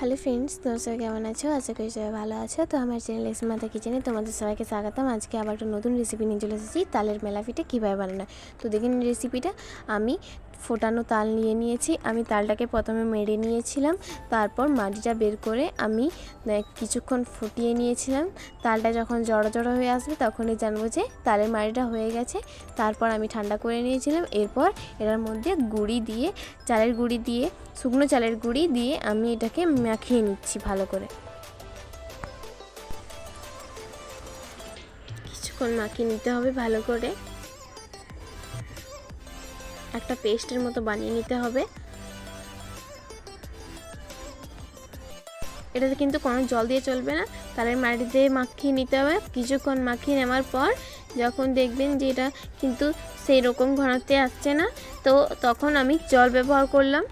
Hello friends, তোমরা সবাই কেমন আছো? আশা করি সবাই ভালো আছো। তো আমার চ্যানেল এসমাতা কিচেনে তোমাদের সবাইকে স্বাগতম। আজকে আবার একটা নতুন রেসিপি নিয়ে চলে এসেছি, তালের মেলা পিঠে কীভাবে বানানো। তো দেখে রেসিপিটা আমি ফোটানো তাল নিয়ে নিয়েছি, আমি তালটাকে প্রথমে মেরে নিয়েছিলাম, তারপর মাটিটা বের করে আমি কিছুক্ষণ ফুটিয়ে নিয়েছিলাম। তালটা যখন জড়ো জড়ো হয়ে আসবে তখনই জানব যে তালের মাটিটা হয়ে গেছে। তারপর আমি ঠান্ডা করে নিয়েছিলাম, এরপর এটার মধ্যে গুঁড়ি দিয়ে, চালের গুঁড়ি দিয়ে, শুকনো চালের গুঁড়ি দিয়ে আমি এটাকে মাখিয়ে নিচ্ছি ভালো করে। কিছুক্ষণ মাখিয়ে নিতে হবে ভালো করে। একটা পেস্টের মতো বানিয়ে নিতে হবে। এটাতে কিন্তু কোনো জল দিয়ে চলবে না। তাহলে মাটিতে মাখিয়ে নিতে হবে। কিছুক্ষণ মাখিয়ে নেওয়ার পর যখন দেখবেন যে এটা কিন্তু সেই রকম ঘনত্বে আসছে না, তো তখন আমি জল ব্যবহার করলাম।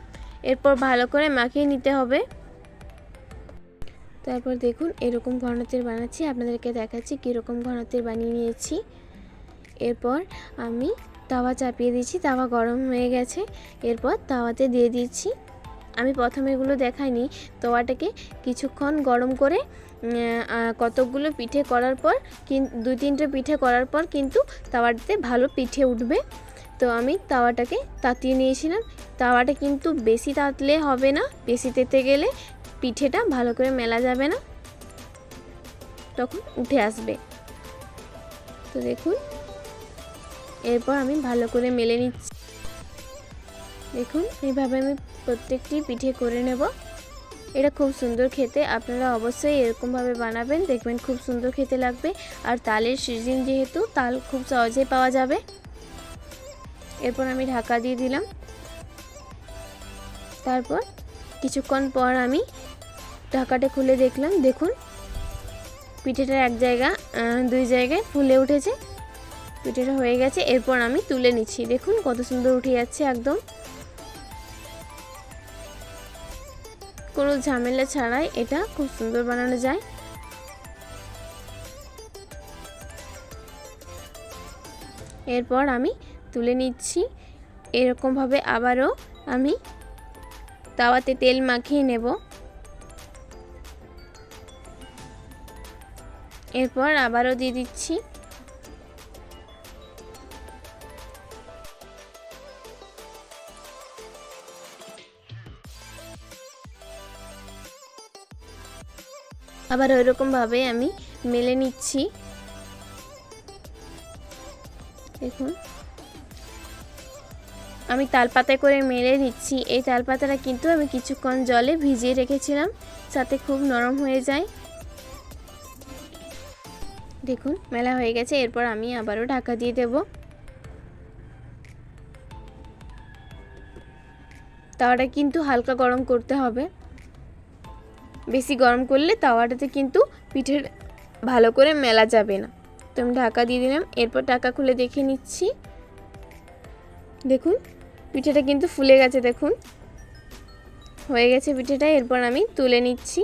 এরপর ভালো করে মাখিয়ে নিতে হবে। তারপর দেখুন এরকম ঘনত্বের বানাচ্ছি, আপনাদেরকে দেখাচ্ছি কীরকম ঘনত্বের বানিয়ে নিয়েছি। এরপর আমি তাওয়া চাপিয়ে দিচ্ছি তাওয়া গরম হয়ে গেছে। এরপর তাওয়াতে দিয়ে দিচ্ছি আমি প্রথমে এগুলো দেখাইনি, তাওয়াটাকে কিছুক্ষণ গরম করে কতকগুলো পিঠে করার পর দুই তিনটে পিঠে করার পর কিন্তু তাওয়াটাতে ভালো পিঠে উঠবে। তো আমি তাওয়াটাকে তাতিয়ে নিয়েছিলাম। তাওয়াটা কিন্তু বেশি তাতলে হবে না, বেশি তেতে গেলে পিঠেটা ভালো করে মেলা যাবে না? তখন উঠে আসবে। তো দেখুন, এরপর আমি ভালো করে মেলে নিচ্ছি। দেখুন, এইভাবে আমি প্রত্যেকটি পিঠে করে নেব। এটা খুব সুন্দর খেতে, আপনারা অবশ্যই এরকমভাবে বানাবেন, দেখবেন খুব সুন্দর খেতে লাগবে। আর তালের সিজন যেহেতু, তাল খুব সহজেই পাওয়া যাবে। এরপর আমি ঢাকা দিয়ে দিলাম। তারপর কিছুক্ষণ পর আমি ঢাকাটা খুলে দেখলাম। দেখুন, পিঠেটা এক জায়গা দুই জায়গায় ফুলে উঠেছে। পিঠেটা হয়ে গেছে, এরপর আমি তুলে নিচ্ছি। দেখুন কত সুন্দর উঠে যাচ্ছে একদম। কোনো ঝামেলা ছাড়াই এটা খুব সুন্দর বানানো যায়। এরপর আমি তুলে নিচ্ছি। এরকমভাবে আবারও আমি তাওয়াতে তেল মাখিয়ে নেব। এরপর আবারও দিয়ে দিচ্ছি। আবার ওইরকমভাবে আমি মেলে নিচ্ছি। দেখুন। আমি তালপাতায় করে মেলে নিচ্ছি। এই তালপাতাটা কিন্তু আমি কিছুক্ষণ জলে ভিজিয়ে রেখেছিলাম যাতে খুব নরম হয়ে যায়। দেখুন, মেলা হয়ে গেছে, এরপর আমি আবারও ঢাকা দিয়ে দেব। তাওয়াটা কিন্তু হালকা গরম করতে হবে। বেশি গরম করলে তাওয়াটাতে কিন্তু পিঠের ভালো করে মেলা যাবে না। তো আমি ঢাকা দিয়ে দিলাম, এরপর ঢাকা খুলে দেখে নিচ্ছি। দেখুন পিঠেটা কিন্তু ফুলে গেছে, দেখুন। হয়ে গেছে পিঠেটা, এরপর আমি তুলে নিচ্ছি।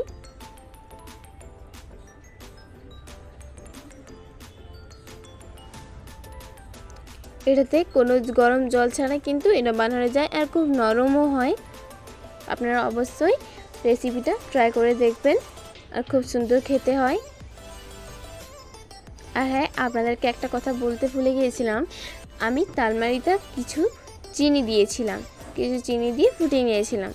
এটাতে কোনো গরম জল ছাড়া কিন্তু এটা বানানো যায় আর খুব নরমও হয়। আপনারা অবশ্যই রেসিপিটা ট্রাই করে দেখবেন আর খুব সুন্দর খেতে হয়। আর হ্যাঁ আপনাদেরকে একটা কথা বলতে ভুলে গিয়েছিলাম। আমি তালমারিটা কিছু চিনি দিয়েছিলাম। কিছু চিনি দিয়ে ফুটিয়ে নিয়েছিলাম।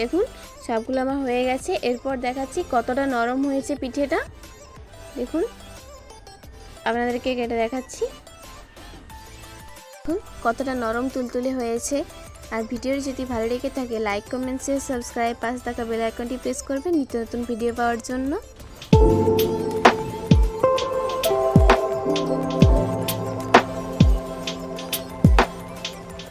দেখুন, সবগুলো আমার হয়ে গেছে। এরপর দেখাচ্ছি কতটা নরম হয়েছে পিঠেটা। দেখুন, আপনাদেরকে কেটে দেখাচ্ছি। দেখুন, কতটা নরম তুলতুলে হয়েছে। আর ভিডিওটি যদি ভালো লেগে থাকে লাইক কমেন্ট শেয়ার সাবস্ক্রাইব পাশে থাকা বেল আইকনটি প্রেস করবেন নিত্য নতুন ভিডিও পাওয়ার জন্য।